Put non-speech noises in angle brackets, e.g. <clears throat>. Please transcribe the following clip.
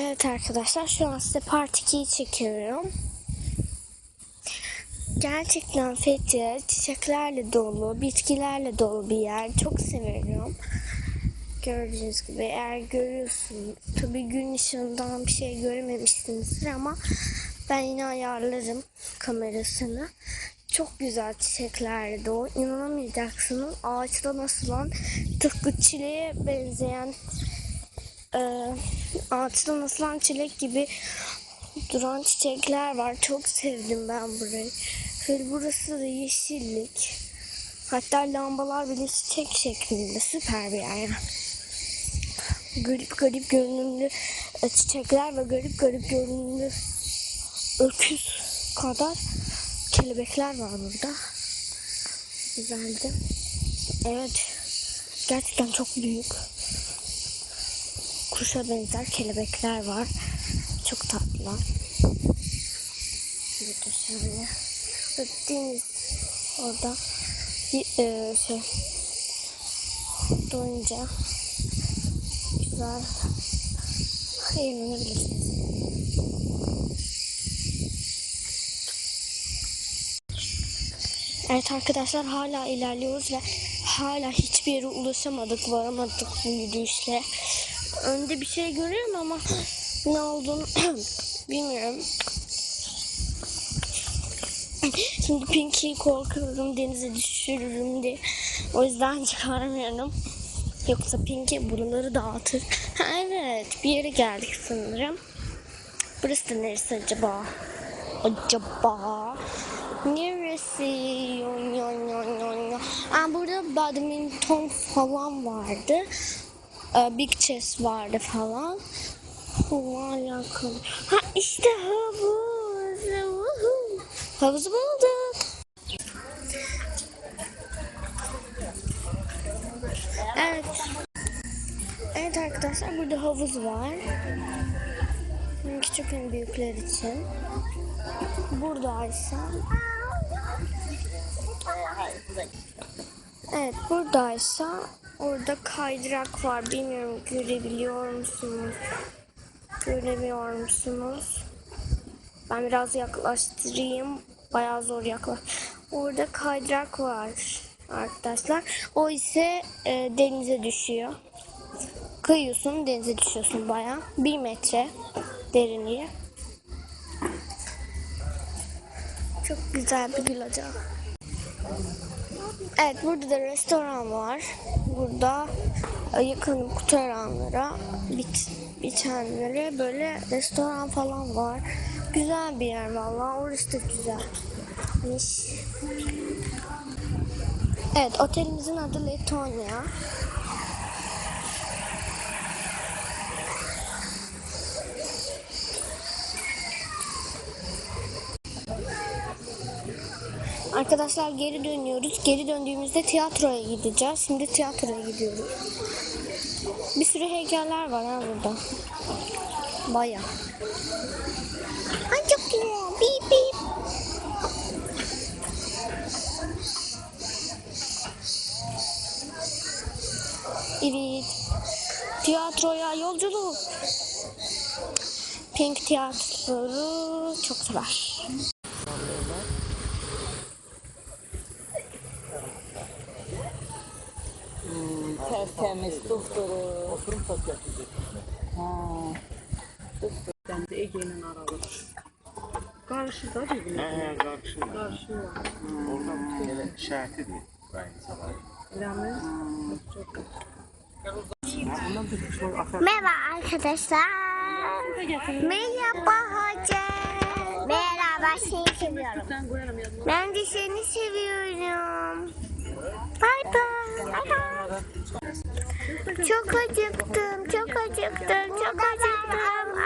Evet arkadaşlar şu an size part 2'yi çekiyorum. Gerçekten Fethiye çiçeklerle dolu, bitkilerle dolu bir yer. Çok seviyorum. Gördüğünüz gibi eğer görüyorsunuz, tabii gün ışığından bir şey görememişsinizdir ama ben yine ayarlarım kamerasını. Çok güzel çiçeklerle dolu. İnanamayacaksınız. Ağaçtan asılan tıpkı çileğe benzeyen e, ağaçtan asılan çilek gibi duran çiçekler var. Çok sevdim ben burayı. Şöyle burası da yeşillik. Hatta lambalar bile çiçek şeklinde. Süper bir yer. Garip garip görünümlü çiçekler ve garip garip görünümlü öküz kadar kelebekler var burada. Güzeldi. Evet. Gerçekten çok büyük kuşa benzer kelebekler var. Çok tatlılar. Burada şöyle. Deniz orada bir e, şey doyunca güzel eğlenebilirsiniz. Evet arkadaşlar hala ilerliyoruz ve hala hiçbir yere ulaşamadık, varamadık bu yürüyüşle. Önde bir şey görüyorum ama ne olduğunu <clears throat> bilmiyorum. Şimdi Pinky'yi korkuyorum denize düşürürüm diye. O yüzden <laughs> çıkarmıyorum. Yoksa Pinky buraları dağıtır. Evet bir yere geldik sanırım. Burası da neresi acaba? Acaba? Neresi? Yon, yon, yon, yon, yon. Aa, burada badminton falan vardı. Ee, Big Chess vardı falan. Onunla alakalı. Ha işte havuz. Havuzu bulduk. Evet. Evet arkadaşlar burada havuz var. Küçük hem büyükler için. Buradaysa Evet buradaysa orada kaydırak var. Bilmiyorum görebiliyor musunuz? Göremiyor musunuz? Ben biraz yaklaştırayım. Bayağı zor yaklaş. Orada kaydırak var arkadaşlar. O ise e, denize düşüyor. Kıyıyorsun denize düşüyorsun bayağı. Bir metre derinliği. Çok güzel bir plaj. Evet burada da restoran var. Burada e, yakın kurtaranlara bit, bitenlere böyle restoran falan var. Güzel bir yer vallahi. Orası da güzelmiş. Evet otelimizin adı Letonya. Arkadaşlar geri dönüyoruz. Geri döndüğümüzde tiyatroya gideceğiz. Şimdi tiyatroya gidiyoruz. Bir sürü heykeller var ha burada. Baya. Ay çok güzel. Bip bip. Evet. Tiyatroya yolculuk. Pink tiyatroyu çok sever. Tertemiz doktoru. Oturum saat yapacak. Ha. Ben de Ege'nin aralı. Karşıda değil mi? He he karşıda. Karşıda. Oradan gelen işareti değil. Aynı zamanda. Bilemez. Çok akar. Merhaba arkadaşlar. Merhaba hoca. Merhaba seni seviyorum. Ben de seni seviyorum. Bay bay. Çok acıktım, çok acıktım, çok acıktım.